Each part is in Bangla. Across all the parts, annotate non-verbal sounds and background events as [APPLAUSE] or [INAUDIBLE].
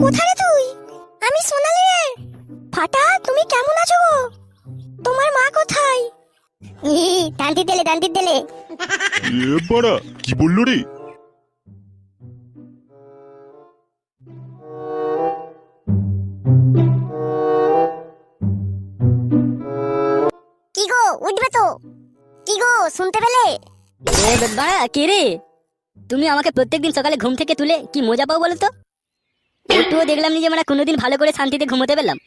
কোথায় রে তুই? আমি সোনালি রে ফাটা তুমি কেমন আছো গো? তোমার মা কোথায়? ই দিলে দিলে। এ বাড়া কি বলল রে? কি গো উঠবে তো। কি গো শুনতে পেলে? এ বাড়া কে রে? তুমি আমাকে প্রত্যেকদিন সকালে ঘুম থেকে তুলে কি মজা পাও বলো তো? একটুও দেখলাম নি যে মানে কোনোদিন ভালো করে শান্তিতে ঘুমোতে পেলাম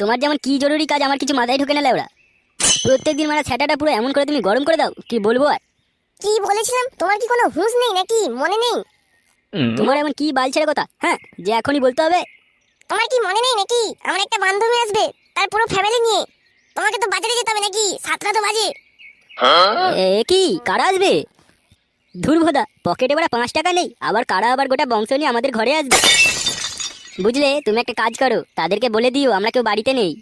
তোমার যেমন কি জরুরি কাজ আমার কিছু মাথায় ঢুকে না ওরা প্রত্যেকদিন মানে স্যাটাটা পুরো এমন করে তুমি গরম করে দাও কি বলব আর? কি বলেছিলাম? তোমার কি কোনো হুঁশ নেই নাকি? মনে নেই? তোমার এমন কি বাল ছেড়ে কথা? হ্যাঁ যে এখনই বলতে হবে? তোমার কি মনে নেই নাকি? আমার একটা বান্ধবী আসবে তার পুরো ফ্যামিলি নিয়ে। তোমাকে তো বাজারে যেতে হবে নাকি? সাতটা তো বাজে। এ কি? কারা আসবে? দুর্ভদা পকেটে বড়া পাঁচ টাকা নেই আবার কারা আবার গোটা বংশ নিয়ে আমাদের ঘরে আসবে? বুঝলে তুমি একটা কাজ করো তাদেরকে বলে দিও আমরা কেউ বাড়িতে নেই।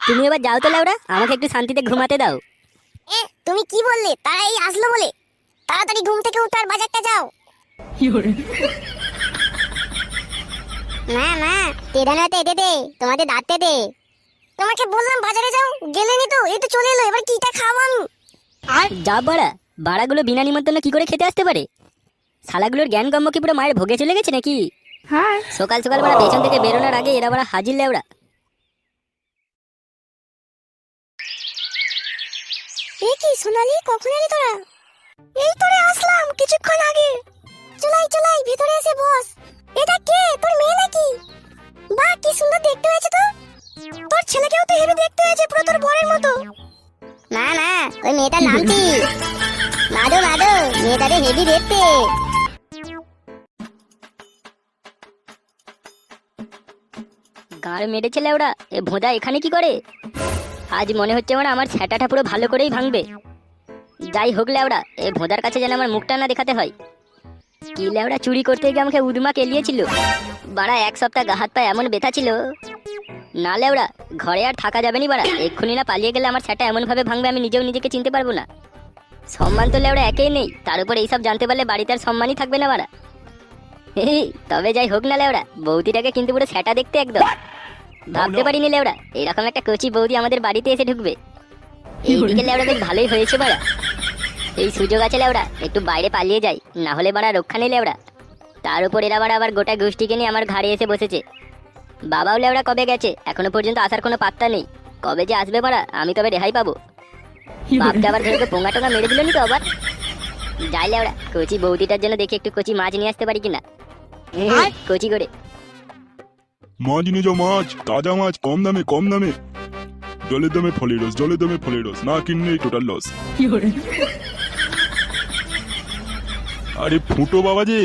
তুমি এবার যাও তো লাউরা আমাকে একটু শান্তিতে ঘুমাতে দাও। এ তুমি কি বললে? তারা এই আসলো বলে। তাড়াতাড়ি ঘুম থেকে উঠো আর বাজারটা যাও। মা মা তেদানাতে এদে দে তোমাদের দাঁতে দে। তোমাকে বললাম বাজারে যাও গেলে নি তো এই তো চলে এলো এবার কিটা খাব আমি। আর? যা বাড়া বাড়াগুলো বিনা নিমন্ত্রণ কি করে খেতে আসতে পারে? শালাগুলোর জ্ঞান গম্য কি পুরো মায়ের ভোগে চলে গেছে নাকি? সকাল সকাল বাড়া পেছন থেকে বেরোনোর আগে এরা বাড়া হাজির লেওড়া এ কি সোনালি কখন এলি তোরা? এই তোরে আসলাম কিছুক্ষণ আগে। চলাই চলাই ভেতরে এসে বস। এটা কে? তোর মেয়ে নাকি? বাহ কি সুন্দর দেখতে হয়েছে তো। তোর ছেলেকেও তো হেভি দেখতে হয়েছে পুরো তোর বরের মতো। না না ওই মেয়েটার নাম কি? মাদো মাদো মেয়েটারে হেভি দেখতে। গাড় মেরেছে ওরা। এ ভোঁদা এখানে কি করে? আজ মনে হচ্ছে ওরা আমার ছ্যাটাটা পুরো ভালো করেই ভাঙবে। যাই হোক লেওড়া, এ ভোঁদার কাছে যেন আমার মুখটা না দেখাতে হয়। কি লেওড়া চুরি করতে গিয়ে আমাকে উদমা কেলিয়েছিল? বাড়া, এক সপ্তাহ গা হাত পা এমন ব্যথা ছিল। না লেওড়া, ঘরে আর থাকা যাবে নি বাড়া। এক্ষুনি না পালিয়ে গেলে আমার ছ্যাটা এমনভাবে ভাঙবে আমি নিজেও নিজেকে চিনতে পারব না। সম্মান তো লেওড়া একেই নেই, তার উপর এইসব জানতে পারলে বাড়িতে আর সম্মানই থাকবে না বাড়া। এই, তবে যাই হোক না লেওড়া, বৌদিটাকে কিন্তু পুরো ছ্যাটা দেখতে একদম। ভাবতে পারিনি লেওড়া এরকম একটা কচি বৌদি আমাদের বাড়িতে এসে ঢুকবে। এইদিকে লেওড়া বেশ ভালোই হয়েছে বাড়া। এই সুযোগ আছে লেওড়া একটু বাইরে পালিয়ে যাই। না হলে বাড়া রক্ষা নেই লেওড়া তার উপর এরা বাড়া আবার গোটা গোষ্ঠীকে নিয়ে আমার ঘাড়ে এসে বসেছে। বাবাও লেওড়া কবে গেছে? এখনও পর্যন্ত আসার কোনো পাত্তা নেই। কবে যে আসবে বাড়া আমি তবে রেহাই পাবো। বাপটা আবার ধরে পোঙা টোঙা মেরে দিল নি তো আবার? যাই লেওড়া কচি বৌদিটার জন্য দেখি একটু কচি মাছ নিয়ে আসতে পারি কিনা। কচি করে। মাছ নিয়ে যাও মাছ তাজা মাছ কম দামে কম দামে। জলের দামে ফলের রস জলের দামে ফলের রস না কিনলে টোটাল লস আরে ফুটো বাবা যে।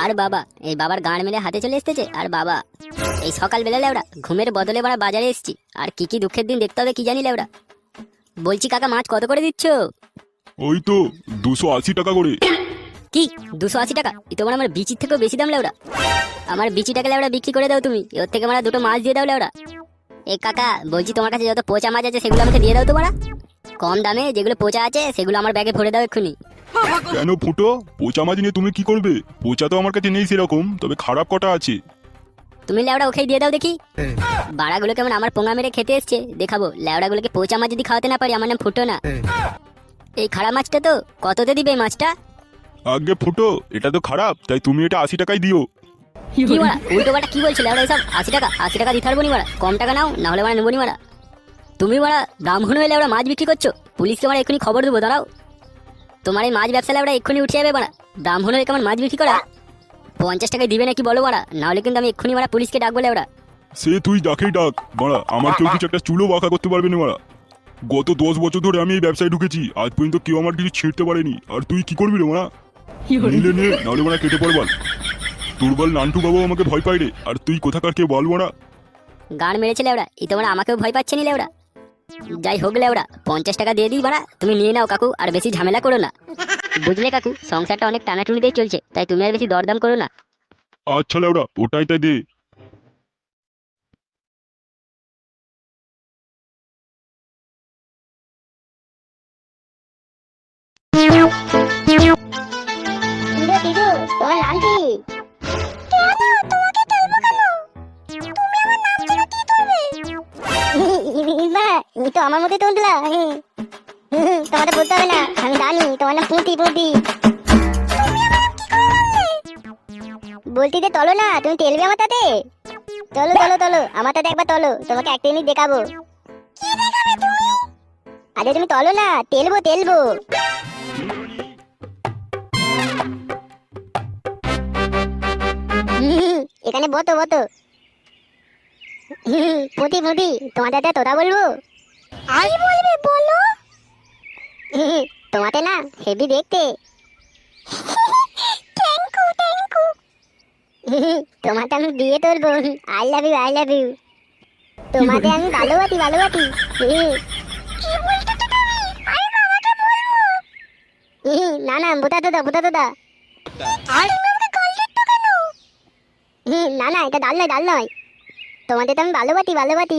আর বাবা এই বাবার গান মেলে হাতে চলে এসতেছে আর বাবা এই সকাল বেলা লেওড়া ঘুমের বদলে বাড়া বাজারে এসছি। আর কি কি দুঃখের দিন দেখতে হবে কি জানি লেওড়া। বলছি কাকা মাছ কত করে দিচ্ছ? ওই তো দুশো আশি টাকা করে। কি? দুশো আশি টাকা। এই তোমার আমার বিচির থেকেও বেশি দাম লেওড়া আমার বিচিটাকে লেওড়া বিক্রি করে দাও তুমি। ওর থেকে মারা দুটো মাছ দিয়ে দাও লেওড়া এ কাকা বলছি তোমার কাছে যত পচা মাছ আছে সেগুলো আমাকে দিয়ে দাও তো মারা কম দামে যেগুলো পচা আছে সেগুলো আমার ব্যাগে ভরে দাও এক্ষুনি। কেন ফুটো? পোচা মাছ নিয়ে তুমি কি করবে? পোচা তো আমার কাছে নেই সেরকম তবে খারাপ কটা আছে। তুমি লেওড়া ওখানে দিয়ে দাও দেখি। বাড়াগুলো কেমন আমার পোঙা মেরে খেতে এসছে। দেখাবো লেওড়াগুলোকে পচা মাছ যদি খাওয়াতে না পারি আমার নাম ফুটো না। এই খারাপ মাছটা তো কততে দিবে এই মাছটা? আগে ফুটো এটা তো খারাপ তাই তুমি এটা আশি টাকায় দিও। কি মারা উল্টো বাটা কি বলছো লেওড়া এসব? আশি টাকা আশি টাকা দিতে পারব নি মারা কম টাকা নাও না হলে মারা নেব নি মারা তুমি মারা ব্রাহ্মণ হয়ে লেওড়া মাছ বিক্রি করছ পুলিশকে মারা এক্ষুনি খবর দেবো দাঁড়াও। তোমার এই মাছ ব্যবসা লেওড়া এক্ষুনি উঠে যাবে মারা ব্রাহ্মণ হয়ে কেমন মাছ বিক্রি করা? পঞ্চাশ টাকায় দিবে নাকি বলো মারা নাহলে কিন্তু আমি এক্ষুনি মারা পুলিশকে ডাকবো লেওড়া সে তুই ডাকেই ডাক মারা আমার কেউ কিছু একটা চুলো বাঁকা করতে পারবে না মারা গত দশ বছর ধরে আমি এই ব্যবসায় ঢুকেছি আজ পর্যন্ত কেউ আমার কিছু ছিঁড়তে পারেনি আর তুই কি করবি রে মারা নিলে নে নাহলে মারা কেটে পড়ে বল। দুর্বল নান্টু বাবু আমাকে ভয় রে। আর তুই কোথাকার কে বলব না গান মেরেছে লেওড়া এই তোমার আমাকেও ভয় পাচ্ছে নি লেওড়া। যাই হোক লেওড়া পঞ্চাশ টাকা দিয়ে দিই বাড়া তুমি নিয়ে নাও কাকু আর বেশি ঝামেলা করো না। বুঝলে কাকু সংসারটা অনেক টানাটুনিতেই চলছে তাই তুমি আর বেশি দরদাম করো না। আচ্ছা লেওড়া ওটাই তাই দে। আমার মতোই তুললা হুম হুম, তোমাকে বলতে হবে না আমি জানি তোমার নাম পুঁতি পুঁতি। বলতি যে তলো না তুমি তেলবে আমার তাতে? চলো চলো চলো আমার তাতে একবার তলো তোমাকে একটা জিনিস দেখাবো। আরে তুমি তলো না তেলবো তেলবো। এখানে বতো বতো। পুঁতি পুঁতি তোমাদের তোরা বলব? আমি বলবে বলো? [LAUGHS] তোমাতে না হেভি দেখতে। থ্যাংক ইউ থ্যাংক ইউ তোমাতে আমি বিয়ে করব। I love you I love you তোমাতে আমি ভালোবাসি ভালোবাসি। [LAUGHS] হুম। হুম, [LAUGHS] না না বোতা দাদা বোতা দাদা। হুম, না না এটা ডাল নয় ডাল নয়। তোমাদের তো আমি ভালোবাসি ভালোবাসি।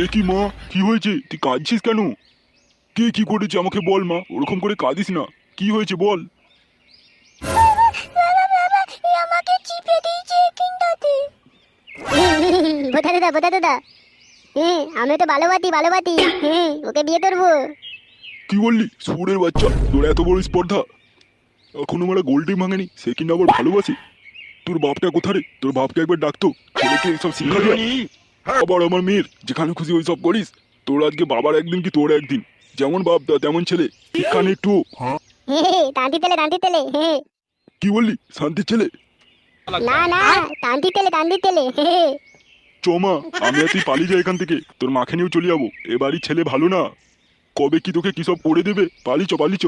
এ কি মা? কি হয়েছে? তুই কাঁদছিস কেন? কে কি করেছে আমাকে বল মা? ওরকম করে কাঁদিস না। কি হয়েছে বল? বোধা দাদা বোধা দাদা হ্যাঁ আমি তো ভালোবাসি ভালোবাসি হ্যাঁ ওকে বিয়ে করব। কি বললি? সুরের বাচ্চা তোর এত বড় স্পর্ধা। এখনও মারা গোল্ডে ভাঙেনি সে কিনা আবার ভালোবাসে। তোর বাপটা কোথারে তোর বাপকে একবার ডাকতো ছেলেকে এসব শিক্ষা দিয়া আবার আমার মেয়ের যেখানে খুশি ওই সব করিস। তোর আজকে বাবার একদিন কি তোর একদিন? যেমন বাপ তেমন ছেলে। শিক্ষা নেই একটু হ্যাঁ। তেলে তান্তি তেলে হ্যাঁ কি বললি? শান্তির ছেলে? না না তান্তি তেলে তান্তি তেলে হ্যাঁ চমা আমি আর তুই পালিয়ে যাই এখান থেকে। তোর মাকে নিয়েও চলে যাব। এ বাড়ির ছেলে ভালো না। কবে কি তোকে কি সব করে দেবে? পালিচ পালিচ।